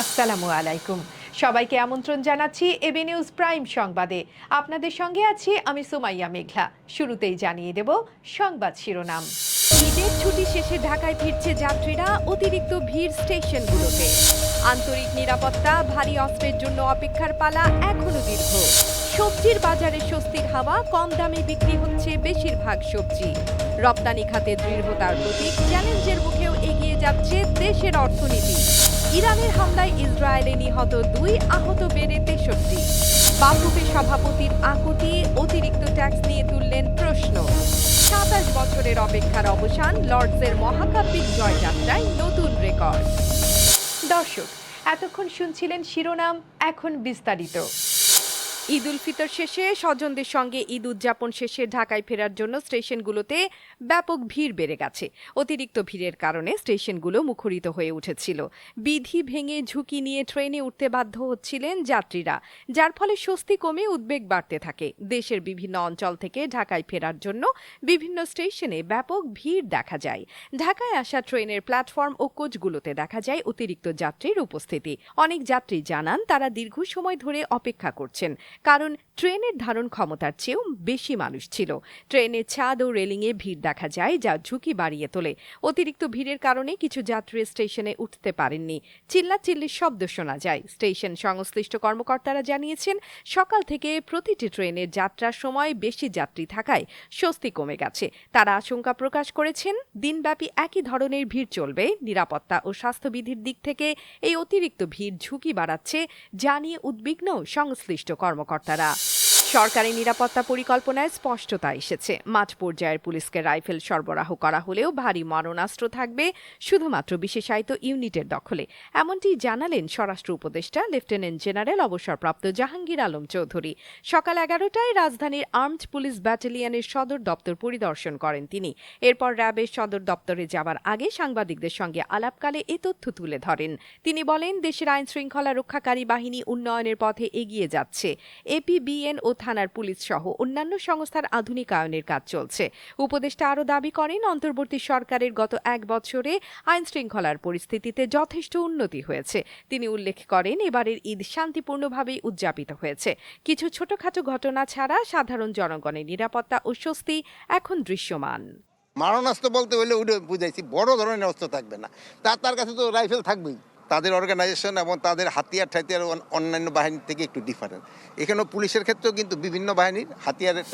আসসালামু আলাইকুম। সবাইকে আমন্ত্রণ জানাচ্ছি এবি নিউজ প্রাইম সংবাদে। আপনাদের সঙ্গে আছি আমি সুমাইয়া মেঘলা। শুরুতেই জানিয়ে দেব সংবাদ শিরোনাম। ঈদের ছুটি শেষে ঢাকায় ফিরছে যাত্রীরা অতিরিক্ত ভিড় স্টেশনগুলোতে। আন্তরিক নিরাপত্তা, ভারী অস্ত্রের জন্য অপেক্ষার পালা এখনও দীর্ঘ। সবজির বাজারে স্বস্তির হাওয়া, কম দামে বিক্রি হচ্ছে বেশিরভাগ সবজি। রপ্তানি খাতে দৃঢ়তার প্রতীক, চ্যালেঞ্জের মুখেও এগিয়ে যাচ্ছে দেশের অর্থনীতি। ইরানের হামলায় ইসরায়েলে নিহত দুই আহত বেড়ে তেষট্টি। বাফুফে সভাপতির আকুতি, অতিরিক্ত ট্যাক্স নিয়ে তুললেন প্রশ্ন। সাতাশ বছরের অপেক্ষার অবসান, লর্ডসের মহাকাব্যিক জয়যাত্রায় নতুন রেকর্ড। দর্শক, এতক্ষণ শুনছিলেন শিরোনাম, এখন বিস্তারিত। ঈদ উল ফিতর শেষে স্বজনদের সঙ্গে ঈদ উদযাপন শেষে ঢাকায় ফেরার জন্য স্টেশনগুলোতে ব্যাপক ভিড় বেড়ে গেছে। অতিরিক্ত ভিড়ের কারণে স্টেশনগুলো মুখরিত হয়ে উঠেছিল। বিধি ভেঙে ঝুঁকি নিয়ে ট্রেনে উঠতে বাধ্য হচ্ছিলেন যাত্রীরা, যার ফলে স্বস্তি কমে উদ্বেগ বাড়তে থাকে। দেশের বিভিন্ন অঞ্চল থেকে ঢাকায় ফেরার জন্য বিভিন্ন স্টেশনে ব্যাপক ভিড় দেখা যায়। ঢাকায় আসা ট্রেনের প্ল্যাটফর্ম ও কোচগুলোতে দেখা যায় অতিরিক্ত যাত্রীর উপস্থিতি। অনেক যাত্রী জানান তারা দীর্ঘ সময় ধরে অপেক্ষা করছেন। কারণ ট্রেনের ধারণ ক্ষমতার চেয়েও বেশি মানুষ ছিল। ট্রেনের ছাদ ও রেলিংয়ে ভিড় দেখা যায়, যা ঝুঁকি বাড়িয়ে তোলে। অতিরিক্ত ভিড়ের কারণে কিছু যাত্রী স্টেশনে উঠতে পারেননি। চিল্লাচিল্লির শব্দ শোনা যায়। স্টেশন সংশ্লিষ্ট কর্মকর্তারা জানিয়েছেন, সকাল থেকে প্রতিটি ট্রেনের যাত্রার সময় বেশি যাত্রী থাকায় স্বস্তি কমে গেছে। তারা আশঙ্কা প্রকাশ করেছেন, দিনব্যাপী একই ধরনের ভিড় চলবে। নিরাপত্তা ও স্বাস্থ্যবিধির দিক থেকে এই অতিরিক্ত ভিড় ঝুঁকি বাড়াচ্ছে জানিয়ে উদ্বিগ্ন সংশ্লিষ্ট কর্মকর্তারা। সরকারি নিরাপত্তা পরিকল্পনায় স্পষ্টতা এসেছে। মাঠ পর্যায়ের পুলিশকে রাইফেল সরবরাহ করা হলেও ভারী মারণাস্ত্র থাকবে শুধুমাত্র বিশেষায়িত ইউনিটের দখলে। এমনটি জানালেন স্বরাষ্ট্র উপদেষ্টা, লেফটেন্যান্ট জেনারেল, অবসরপ্রাপ্ত জাহাঙ্গীর আলম চৌধুরী। সকাল এগারোটায় রাজধানীর আর্মড পুলিশ ব্যাটালিয়নের সদর দপ্তর পরিদর্শন করেন তিনি। এরপর র্যাবের সদর দপ্তরে যাওয়ার আগে সাংবাদিকদের সঙ্গে আলাপকালে এ তথ্য তুলে ধরেন। তিনি বলেন, দেশের আইন শৃঙ্খলা রক্ষাকারী বাহিনী উন্নয়নের পথে এগিয়ে যাচ্ছে। এপিবিএন ও থানার পুলিশ সহ অন্যান্য সংস্থার আধুনিকায়নের কাজ চলছে। উপদেষ্টা আরও দাবি করেন, অন্তর্বর্তী সরকারের গত এক বছরে আইন শৃঙ্খলার পরিস্থিতিতে যথেষ্ট উন্নতি হয়েছে। তিনি উল্লেখ করেন, এবারের ঈদ শান্তিপূর্ণভাবেই উদযাপিত হয়েছে। কিছু ছোটখাটো ঘটনা ছাড়া সাধারণ জনগণের নিরাপত্তা ও স্বস্তি এখন দৃশ্যমান। মারণাস্ত্র বলতে হলে ওটা বুঝাইছি, বড় ধরনের অস্ত্র থাকবে না। তার তার কাছে তো রাইফেল থাকবেই। তাদের অর্গানাইজেশন এবং তাদের হাতিয়ার ঠাতিয়ার অন্যান্য বাহিনীর থেকে একটু ডিফারেন্ট এখানেও পুলিশের ক্ষেত্রেও কিন্তু বিভিন্ন বাহিনীর হাতিয়ারের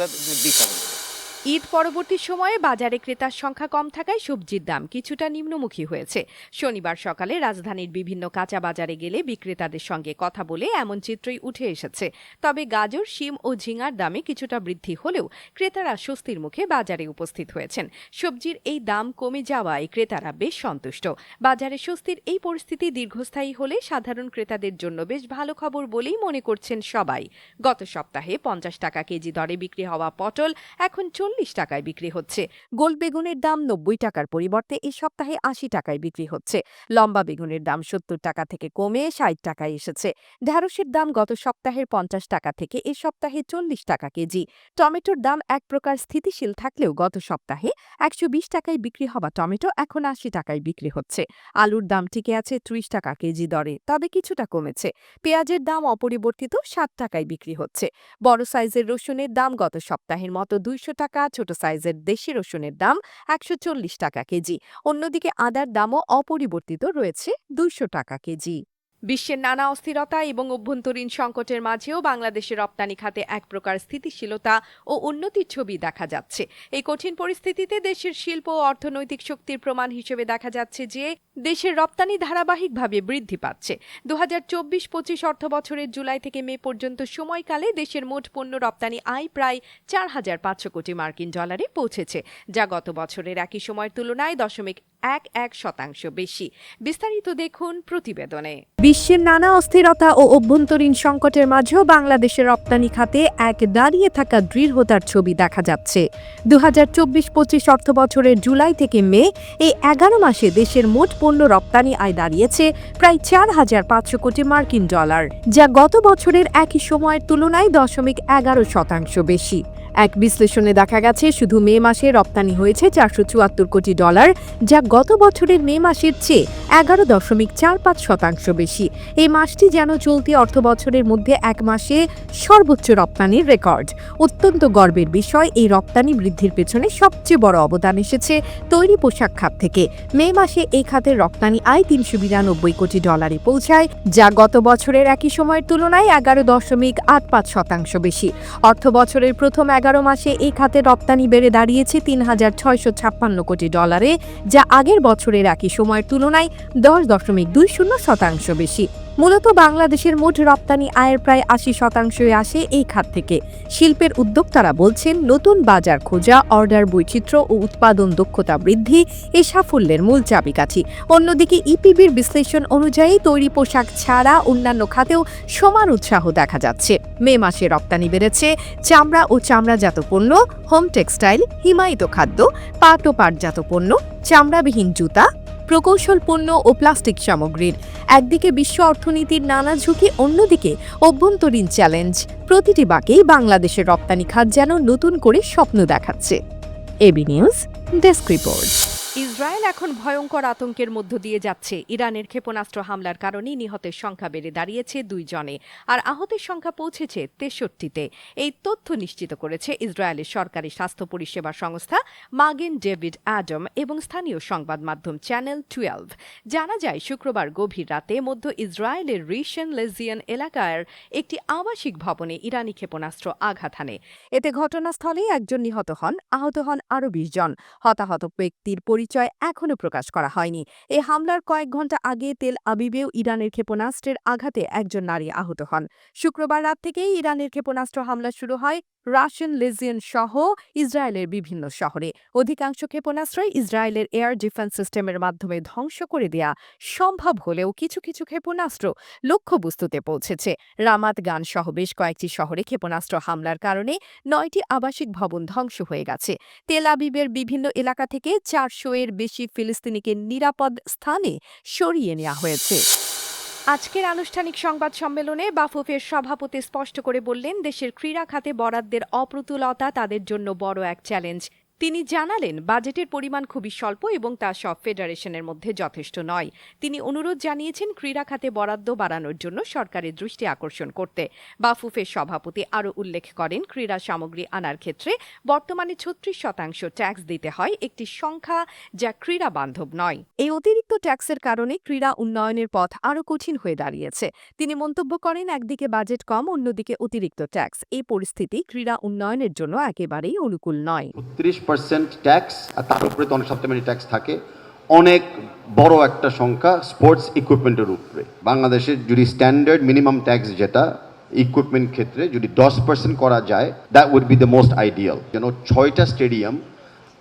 ডিফারেন্ট ঈদ পরবর্তী সময়ে বাজারে ক্রেতার সংখ্যা কম থাকায় সবজির দাম কিছুটা নিম্নমুখী হয়েছে। শনিবার সকালে রাজধানীর বিভিন্ন কাঁচা বাজারে গেলে বিক্রেতাদের সঙ্গে কথা বলে এমন চিত্রই উঠে এসেছে। তবে গাজর, শিম ও ঝিঙার দামে কিছুটা বৃদ্ধি হলেও ক্রেতারা স্বস্তির মুখে বাজারে উপস্থিত হয়েছেন। সবজির এই দাম কমে যাওয়ায় ক্রেতারা বেশ সন্তুষ্ট। বাজারে স্বস্তির এই পরিস্থিতি দীর্ঘস্থায়ী হলে সাধারণ ক্রেতাদের জন্য বেশ ভালো খবর বলেই মনে করছেন সবাই। গত সপ্তাহে পঞ্চাশ টাকা কেজি দরে বিক্রি হওয়া পটল এখন চল্লিশ টাকায় বিক্রি হচ্ছে। গোল বেগুনের দাম নব্বই টাকার পরিবর্তে এই সপ্তাহে আশি টাকায় বিক্রি হচ্ছে। লম্বা বেগুনের দাম সত্তর টাকা থেকে কমে ষাট টাকায় এসেছে। ঢ্যাঁড়সের দাম গত সপ্তাহের পঞ্চাশ টাকা থেকে এ সপ্তাহে চল্লিশ টাকা কেজি। টমেটোর দাম এক প্রকার স্থিতিশীল থাকলেও গত সপ্তাহে একশো বিশ টাকায় বিক্রি হওয়া টমেটো এখন আশি টাকায় বিক্রি হচ্ছে। আলুর দাম টিকে আছে ত্রিশ টাকা কেজি দরে, তবে কিছুটা কমেছে। পেঁয়াজের দাম অপরিবর্তিত ষাট টাকায় বিক্রি হচ্ছে। বড় সাইজের রসুনের দাম গত সপ্তাহের মতো দুইশো টাকা ছোট সাইজের দেশি রসুনের দাম একশো চল্লিশ টাকা কেজি। অন্যদিকে আদার দামও অপরিবর্তিত রয়েছে দুইশো টাকা কেজি। বিশ্বের নানা অস্থিরতা এবং অভ্যন্তরীণ সংকটের মাঝেও বাংলাদেশের রপ্তানি খাতে এক প্রকার স্থিতিশীলতা ও উন্নতির ছবি দেখা যাচ্ছে। এই কঠিন পরিস্থিতিতে দেশের শিল্প ও অর্থনৈতিক শক্তির প্রমাণ হিসেবে দেখা যাচ্ছে যে, দেশের রপ্তানি ধারাবাহিকভাবে বৃদ্ধি পাচ্ছে। দু হাজার চব্বিশ পঁচিশ অর্থ বছরের জুলাই থেকে মে পর্যন্ত সময়কালে দেশের মোট পণ্য রপ্তানি আয় প্রায় চার হাজার পাঁচশো কোটি মার্কিন ডলারে পৌঁছেছে, যা গত বছরের একই সময়ের তুলনায় দশমিক এক এক শতাংশ বেশি। বিস্তারিত দেখুন প্রতিবেদনে। বিশ্বের নানা অস্থিরতা ও অভ্যন্তরীণ সংকটের মাঝেও বাংলাদেশের রপ্তানি খাতে এক দাঁড়িয়ে থাকা দৃঢ়তার ছবি দেখা যাচ্ছে। দু হাজার চব্বিশ পঁচিশ অর্থ বছরের জুলাই থেকে মে এই এগারো মাসে দেশের মোট পণ্য রপ্তানি আয় দাঁড়িয়েছে প্রায় চার হাজার পাঁচশো কোটি মার্কিন ডলার, যা গত বছরের একই সময়ের তুলনায় দশমিক এগারো শতাংশ বেশি। এক বিশ্লেষণে দেখা গেছে, শুধু মে মাসে রপ্তানি হয়েছে চারশো চুয়াত্তর কোটি ডলার, যা গত বছরের মে মাসের চেয়ে এগারো দশমিক চার পাঁচ শতাংশ বেশি। এই মাসটি যেন চলতি অর্থ বছরের মধ্যে এক মাসে সর্বোচ্চ রপ্তানির রেকর্ড। অত্যন্ত গর্বের বিষয়, এই রপ্তানি বৃদ্ধির পেছনে সবচেয়ে বড় অবদান এসেছে তৈরি পোশাক খাত থেকে। মে মাসে এই খাতের রপ্তানি আয় তিনশো বিরানব্বই কোটি ডলারে পৌঁছায়, যা গত বছরের একই সময়ের তুলনায় এগারো দশমিক আট পাঁচ শতাংশ বেশি। অর্থ বছরের প্রথম এগারো মাসে এই খাতে রপ্তানি বেড়ে দাঁড়িয়েছে তিন হাজার ছয়শো ছাপ্পান্ন কোটি ডলারে, যা আগের বছরের একই সময়ের তুলনায় দশ দশমিক দুই শূন্য শতাংশ বেশি। মূলত বাংলাদেশের মোট রপ্তানি আয়ের প্রায় আশি শতাংশই আসে এই খাত থেকে। শিল্পের উদ্যোক্তারা বলছেন, নতুন বাজার খোঁজা, অর্ডার বৈচিত্র্য ও উৎপাদন দক্ষতা বৃদ্ধি এই সাফল্যের মূল চাবিকাঠি। অন্যদিকে ইপিবির বিশ্লেষণ অনুযায়ী তৈরি পোশাক ছাড়া অন্যান্য খাতেও সমান উৎসাহ দেখা যাচ্ছে। মে মাসে রপ্তানি বেড়েছে চামড়া ও চামড়াজাত পণ্য, হোম টেক্সটাইল, হিমায়িত খাদ্য, পাট ও পাটজাত পণ্য, চামড়াবিহীন জুতা প্রকৌশল পণ্য ও প্লাস্টিক সামগ্রীর। একদিকে বিশ্ব অর্থনীতির নানা ঝুঁকি, অন্যদিকে অভ্যন্তরীণ চ্যালেঞ্জ। প্রতিটি বাকেই বাংলাদেশের রপ্তানি খাত যেন নতুন করে স্বপ্ন দেখাচ্ছে। AB news, desk report. Israel এখন ভয়ঙ্কর আতঙ্কের মধ্য দিয়ে যাচ্ছে। ইরানের ক্ষেপণাস্ত্র হামলার কারণে নিহতের সংখ্যা বেড়ে দাঁড়িয়েছে দুই জনে। আর আহতের সংখ্যা পৌঁছেছে তেষট্টিতে। এই তথ্য নিশ্চিত করেছে ইসরায়েলের সরকারি স্বাস্থ্য পরিষেবা সংস্থা মাগেন ডেভিড অ্যাডম এবং স্থানীয় সংবাদ মাধ্যম চ্যানেল টুয়েলভ। জানা যায়, শুক্রবার গভীর রাতে মধ্য ইসরায়েলের রিশন লেজিয়ান এলাকার একটি আবাসিক ভবনে ইরানি ক্ষেপণাস্ত্র আঘাত হানে। এতে ঘটনাস্থলেই একজন নিহত হন, আহত হন আরও বিশ জন। হতাহত ব্যক্তির পরিচয় এখনও প্রকাশ করা হয়নি। এই হামলার কয়েক ঘণ্টা আগে তেল আবিবেও ইরানের ক্ষেপণাস্ত্রের আঘাতে একজন নারী আহত হন। শুক্রবার রাত থেকেই ইরানের ক্ষেপণাস্ত্র হামলা শুরু হয় রাশিয়ান লেজিয়ন সহ ইসরায়েলের বিভিন্ন শহরে। অধিকাংশ ক্ষেপণাস্ত্রই ইসরায়েলের এয়ার ডিফেন্স সিস্টেমের মাধ্যমে ধ্বংস করে দেয়া সম্ভব হলেও কিছু কিছু ক্ষেপণাস্ত্র লক্ষ্যবস্তুতে পৌঁছেছে। রামাত গান সহ বেশ কয়েকটি শহরে ক্ষেপণাস্ত্র হামলার কারণে নয়টি আবাসিক ভবন ধ্বংস হয়ে গেছে। তেল আবিবের বিভিন্ন এলাকা থেকে চারশো এর বেশি ফিলিস্তিনিকে নিরাপদ স্থানে সরিয়ে নেওয়া হয়েছে। আজকের আনুষ্ঠানিক সংবাদ সম্মেলনে বাফুফের সভাপতি স্পষ্ট করে বললেন, দেশের ক্রীড়া খাতে বরাদ্দের অপ্রতুলতা তাদের জন্য বড় এক চ্যালেঞ্জ। তিনি জানালেন বাজেটের পরিমাণ খুবই স্বল্প এবং তা সব ফেডারেশনের মধ্যে যথেষ্ট নয়। তিনি অনুরোধ জানিয়েছেন ক্রীড়া খাতে বরাদ্দ বাড়ানোর জন্য সরকারের দৃষ্টি আকর্ষণ করতে। বাফুফের সভাপতি আরও উল্লেখ করেন ক্রীড়া সামগ্রী আনার ক্ষেত্রে বর্তমানে ছত্রিশ শতাংশ ট্যাক্স দিতে হয় একটি সংখ্যা যা ক্রীড়া বান্ধব নয়। এই অতিরিক্ত ট্যাক্সের কারণে ক্রীড়া উন্নয়নের পথ আরও কঠিন হয়ে দাঁড়িয়েছে। তিনি মন্তব্য করেন একদিকে বাজেট কম অন্যদিকে অতিরিক্ত ট্যাক্স। এই পরিস্থিতি ক্রীড়া উন্নয়নের জন্য একেবারেই অনুকূল নয়। পার্সেন্ট ট্যাক্স আর তার উপরে তো অনেক সপ্তাহে ট্যাক্স থাকে। অনেক বড় একটা সংখ্যা স্পোর্টস ইকুইপমেন্টের উপরে। বাংলাদেশের যদি স্ট্যান্ডার্ড মিনিমাম ট্যাক্স যেটা ইকুইপমেন্ট ক্ষেত্রে যদি দশ পার্সেন্ট করা যায় that would be the most ideal যেন ছয়টা স্টেডিয়াম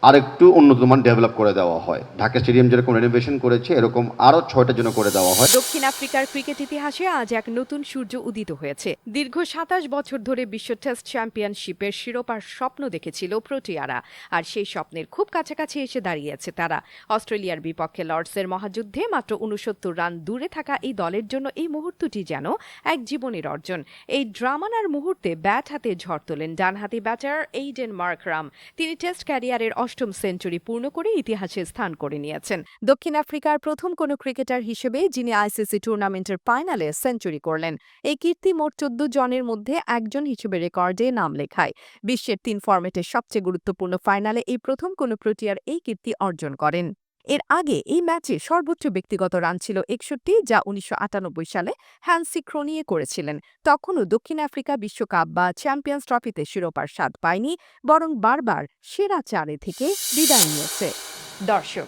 আরেকটু উন্নত মান ডেভেলপ করে দেওয়া হয়। ঢাকা স্টেডিয়াম যেরকম রেনোভেশন করেছে, এরকম আরও ছয়টা জন্য করে দেওয়া হয়। দক্ষিণ আফ্রিকার ক্রিকেট ইতিহাসে আজ এক নতুন সূর্য উদিত হয়েছে। দীর্ঘ সাতাশ বছর ধরে বিশ্ব টেস্ট চ্যাম্পিয়নশিপের শিরোপার স্বপ্ন দেখেছিল প্রোটিয়ারা, আর সেই স্বপ্নের খুব কাছাকাছি এসে দাঁড়িয়েছে তারা। অস্ট্রেলিয়ার বিপক্ষে লর্ডসের মহাযুদ্ধে মাত্র উনসত্তর রান দূরে থাকা এই দলের জন্য এই মুহূর্তটি যেন এক জীবনের অর্জন। এই ড্রামানার মুহূর্তে ব্যাট হাতে ঝড় তোলেন ডানহাতি ব্যাটার এইডেন মার্করাম। তিনি টেস্ট ক্যারিয়ারের অষ্টম সেঞ্চুরি পূর্ণ করে ইতিহাসে স্থান করে নিয়েছেন। দক্ষিণ আফ্রিকার প্রথম কোনো ক্রিকেটার হিসেবে যিনি আইসিসি টুর্নামেন্টের ফাইনালে সেঞ্চুরি করলেন, এই কীর্তি মোট চোদ্দ জনের মধ্যে একজন হিসেবে রেকর্ডে নাম লেখায়। বিশ্বের তিন ফর্মেটের সবচেয়ে গুরুত্বপূর্ণ ফাইনালে এই প্রথম কোনো প্রোটিয়ার এই কীর্তি অর্জন করেন। এর আগে এই ম্যাচে সর্বোচ্চ ব্যক্তিগত রান ছিল একষট্টি, যা উনিশশো আটানব্বই সালে হ্যান্সি ক্রোনিয়ে করেছিলেন। তখনও দক্ষিণ আফ্রিকা বিশ্বকাপ বা চ্যাম্পিয়ন্স ট্রফিতে শিরোপার স্বাদ পায়নি, বরং বারবার সেরা চারে থেকে বিদায় নিয়েছে। দর্শক